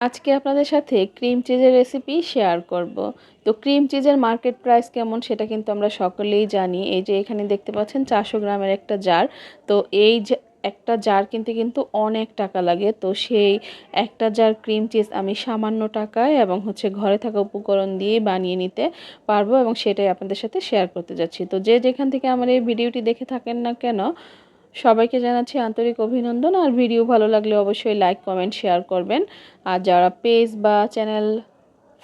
আজকে আপনাদের সাথে ক্রিম চিজের রেসিপি শেয়ার করব। তো ক্রিম চিজের মার্কেট প্রাইস কেমন সেটা কিন্তু আমরা সকলেই জানি। এই যে এখানে দেখতে পাচ্ছেন চারশো গ্রামের একটা জার তো এই একটা জার কিনতে কিন্তু অনেক টাকা লাগে। তো সেই একটা জার ক্রিম চিজ আমি সামান্য টাকায় এবং হচ্ছে ঘরে থাকা উপকরণ দিয়ে বানিয়ে নিতে পারব এবং সেটাই আপনাদের সাথে শেয়ার করতে যাচ্ছি। তো যে যেখান থেকে আমার এই ভিডিওটি দেখে থাকেন না কেন সবাইকে জানাচ্ছি আন্তরিক অভিনন্দন আর ভিডিও ভালো লাগলে অবশ্যই লাইক কমেন্ট শেয়ার করবেন। আর যারা পেজ বা চ্যানেল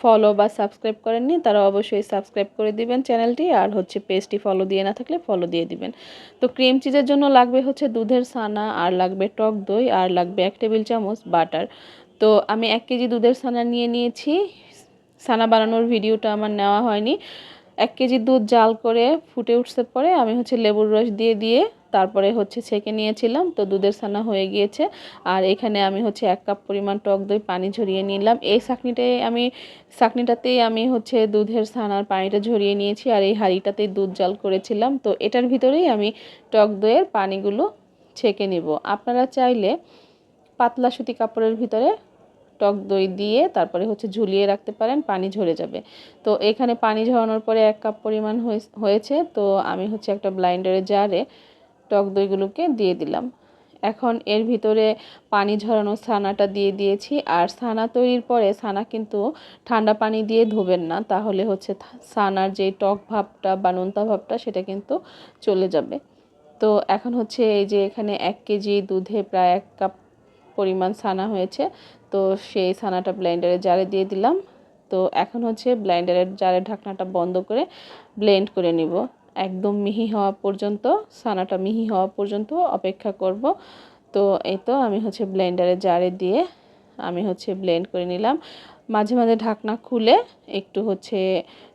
ফলো বা সাবস্ক্রাইব করেননি, তারা অবশ্যই সাবস্ক্রাইব করে দিবেন চ্যানেলটি আর হচ্ছে পেজটি ফলো দিয়ে না থাকলে ফলো দিয়ে দিবেন। তো ক্রিম চিজের জন্য লাগবে হচ্ছে দুধের ছানা আর লাগবে টক দই, আর লাগবে এক টেবিল চামচ বাটার তো আমি এক কেজি দুধের ছানা নিয়ে নিয়েছি। ছানা বানানোর ভিডিওটা আমার নেওয়া হয়নি। এক কেজি দুধ জাল করে ফুটে উঠতে পরে আমি হচ্ছে লেবুর রস দিয়ে দিয়ে তারপরে হচ্ছে ছেঁকে নিয়েছিলাম, তো দুধের ছানা হয়ে গিয়েছে। আর এখানে আমি হচ্ছে এক কাপ পরিমাণ টক দই পানি ঝরিয়ে নিলাম। এই চাকনিটাই আমি, চাকনিটাতেই আমি হচ্ছে দুধের ছানার পানিটা ঝরিয়ে নিয়েছি আর এই হাঁড়িটাতেই দুধ জাল করেছিলাম। তো এটার ভিতরেই আমি টক দইয়ের পানিগুলো ছেঁকে নিব। আপনারা চাইলে পাতলা সুতি কাপড়ের ভিতরে টক দই দিয়ে তারপরে হচ্ছে ঝুলিয়ে রাখতে পারেন, পানি ঝরে যাবে। তো এখানে পানি ঝরানোর পরে এক কাপ পরিমাণ হয়েছে। তো আমি হচ্ছে একটা ব্লাইন্ডারে জারে টক দইগুলোকে দিয়ে দিলাম। এখন এর ভিতরে পানি ঝরানো ছানাটা দিয়ে দিয়েছি। আর ছানা তৈরির পরে ছানা কিন্তু ঠান্ডা পানি দিয়ে ধোবেন না, তাহলে হচ্ছে ছানার যে টক ভাবটা বা নোনতা ভাবটা সেটা কিন্তু চলে যাবে। তো এখন হচ্ছে এই যে এখানে এক কেজি দুধে প্রায় এক কাপ পরিমাণ ছানা হয়েছে। তো সেই ছানাটা ব্লেন্ডারে জারে দিয়ে দিলাম। তো এখন হচ্ছে ব্লেন্ডারের জারের ঢাকনাটা বন্ধ করে ব্লেন্ড করে নিব। একদম মিহি হওয়া পর্যন্ত ছানাটা মিহি হওয়া পর্যন্ত অপেক্ষা করব। তো এই তো আমি হচ্ছে ব্লেন্ডারে জারে দিয়ে আমি হচ্ছে ব্লেন্ড করে নিলাম। মাঝে মাঝে ঢাকনা খুলে একটু হচ্ছে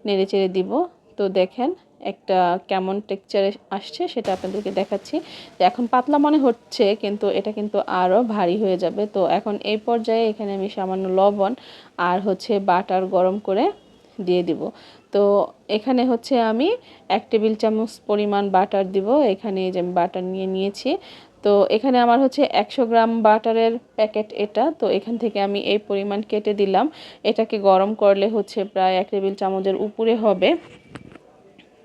নেড়ে চেড়ে দিব। তো দেখেন একটা কেমন টেক্সচারে আসছে সেটা আপনাদেরকে দেখাচ্ছি। এখন পাতলা মনে হচ্ছে, কিন্তু এটা কিন্তু আরও ভারী হয়ে যাবে। তো এখন এই পর্যায়ে এখানে আমি সামান্য লবণ আর হচ্ছে বাটার গরম করে দিয়ে দিব। তো এখানে হচ্ছে আমি এক টেবিল চামচ পরিমাণ বাটার দিব। এখানে যে আমি বাটার নিয়ে নিয়েছি। তো এখানে আমার হচ্ছে একশো গ্রাম বাটারের প্যাকেট এটা। তো এখান থেকে আমি এই পরিমাণ কেটে দিলাম। এটাকে গরম করলে হচ্ছে প্রায় এক টেবিল চামচের উপরে হবে।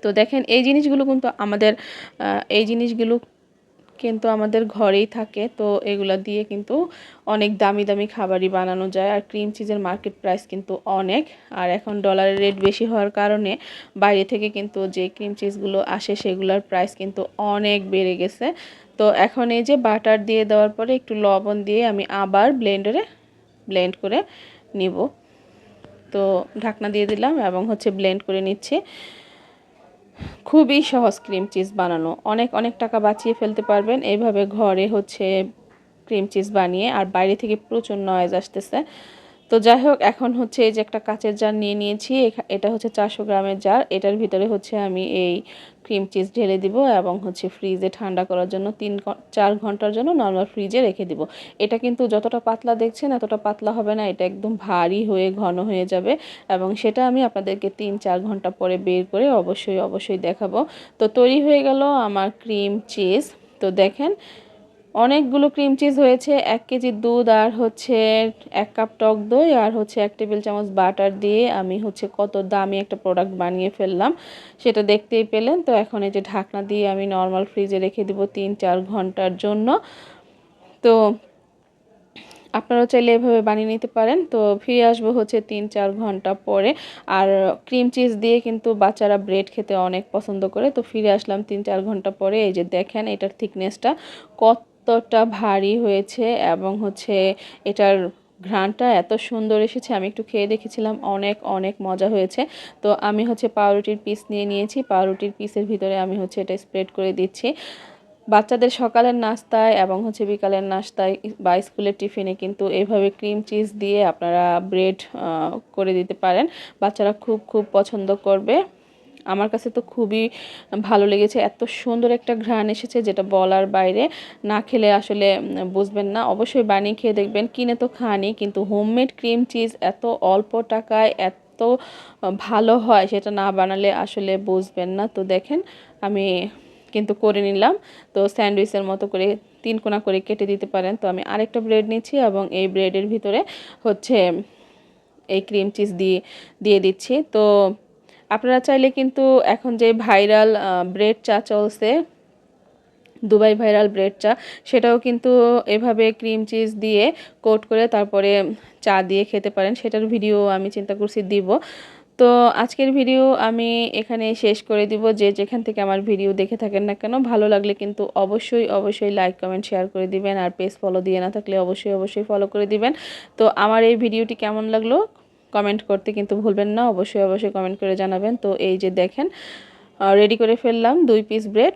তো দেখেন এই জিনিসগুলো কিন্তু আমাদের এই জিনিসগুলো কিন্তু আমাদের ঘরেই থাকে, তো এগুলা দিয়ে কিন্তু অনেক দামি দামি খাবারই বানানো যায়। আর ক্রিম চিজের মার্কেট প্রাইস কিন্তু অনেক। আর এখন ডলারের রেট বেশি হওয়ার কারণে বাইরে থেকে কিন্তু যে ক্রিম চিজগুলো আসে, সেগুলোর প্রাইস কিন্তু অনেক বেড়ে গেছে। তো এখন এই যে বাটার দিয়ে দেওয়ার পরে একটু লবণ দিয়ে আমি আবার ব্লেন্ডারে ব্লেন্ড করে নিব। তো ঢাকনা দিয়ে দিলাম এবং হচ্ছে ব্লেন্ড করে নিচ্ছি। খুবই সহজ ক্রিম চিজ বানানো। অনেক অনেক টাকা বাঁচিয়ে ফেলতে পারবেন। এইভাবে ঘরে হচ্ছে ক্রিম চিজ বানিয়ে, আর বাইরে থেকে প্রচুর নয়েজ আসতেছে। তো যাই হোক, এখন হচ্ছে এই যে একটা কাচের জার নিয়ে নিয়েছি। এটা হচ্ছে চারশো গ্রামের জার। এটার ভিতরে হচ্ছে আমি এই ক্রিম চিজ ঢেলে দিব এবং হচ্ছে ফ্রিজে ঠান্ডা করার জন্য তিন চার ঘণ্টার জন্য নর্মাল ফ্রিজে রেখে দিব। এটা কিন্তু যতটা পাতলা দেখছেন এতটা পাতলা হবে না, এটা একদম ভারী হয়ে ঘন হয়ে যাবে এবং সেটা আমি আপনাদেরকে তিন চার ঘণ্টা পরে বের করে অবশ্যই অবশ্যই দেখাবো। তো তৈরি হয়ে গেল আমার ক্রিম চিজ। তো দেখেন অনেকগুলো ক্রিম চিজ হয়েছে, এক কেজি দুধ আর হচ্ছে এক কাপ টক দই আর হচ্ছে এক টেবিল চামচ বাটার দিয়ে আমি হচ্ছে কত দামি একটা প্রোডাক্ট বানিয়ে ফেললাম, সেটা দেখতেই পেলেন। তো এখন এই যে ঢাকনা দিয়ে আমি নর্মাল ফ্রিজে রেখে দিব তিন চার ঘণ্টার জন্য। তো আপনারাও চাইলে এভাবে বানিয়ে নিতে পারেন। তো ফিরে আসব হচ্ছে তিন চার ঘণ্টা পরে। আর ক্রিম চিজ দিয়ে কিন্তু বাচ্চারা ব্রেড খেতে অনেক পছন্দ করে। তো ফিরে আসলাম তিন চার ঘণ্টা পরে। এই যে দেখেন এটার থিকনেসটা কত কতটা ভারী হয়েছে এবং হচ্ছে এটার ঘ্রাণটা এত সুন্দর এসেছে, আমি একটু খেয়ে দেখেছিলাম, অনেক অনেক মজা হয়েছে। তো আমি হচ্ছে পাউরুটির পিস নিয়ে নিয়েছি, পাউরুটির পিসের ভিতরে আমি হচ্ছে এটা স্প্রেড করে দিচ্ছি। বাচ্চাদের সকালের নাস্তায় এবং হচ্ছে বিকালের নাস্তায় বা স্কুলের টিফিনে কিন্তু এইভাবে ক্রিম চিজ দিয়ে আপনারা ব্রেড করে দিতে পারেন। বাচ্চারা খুব খুব পছন্দ করবে। আমার কাছে তো খুবই ভালো লেগেছে। এত সুন্দর একটা ঘ্রাণ এসেছে যেটা বলার বাইরে না খেলে আসলে বুঝবেন না। অবশ্যই বানিয়ে খেয়ে দেখবেন। কিনে তো খানি কিন্তু হোমমেড ক্রিম চিজ এত অল্প টাকায় এত ভালো হয় সেটা না বানালে আসলে বুঝবেন না। তো দেখেন, আমি কিন্তু করে নিলাম। তো স্যান্ডউইচের মতো করে তিন কোনা করে কেটে দিতে পারেন। তো আমি আরেকটা ব্রেড নিচ্ছি এবং এই ব্রেডের ভিতরে হচ্ছে এই ক্রিম চিজ দিয়ে দিয়ে দিচ্ছি। তো আপনারা চাইলে কিন্তু এখন যে ভাইরাল ব্রেড চা চলছে, দুবাই ভাইরাল ব্রেড চা, সেটাও কিন্তু এভাবে ক্রিম চিজ দিয়ে কোট করে তারপরে চা দিয়ে খেতে পারেন। সেটার ভিডিও আমি চিন্তা করছি দিব। তো আজকের ভিডিও আমি এখানে শেষ করে দিব। যে যেখান থেকে আমার ভিডিও দেখে থাকেন না কেন, ভালো লাগলে কিন্তু অবশ্যই অবশ্যই লাইক কমেন্ট শেয়ার করে দিবেন। আর পেজ ফলো দিয়ে না থাকলে অবশ্যই অবশ্যই ফলো করে দিবেন। তো আমার এই ভিডিওটি কেমন লাগল? কমেন্ট করতে কিন্তু ভুলবেন না, অবশ্যই অবশ্যই কমেন্ট করে জানাবেন। তো এই যে দেখেন রেডি করে ফেললাম দুই পিস ব্রেড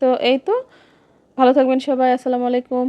তো এই তো, ভালো থাকবেন সবাই, আসসালামু আলাইকুম।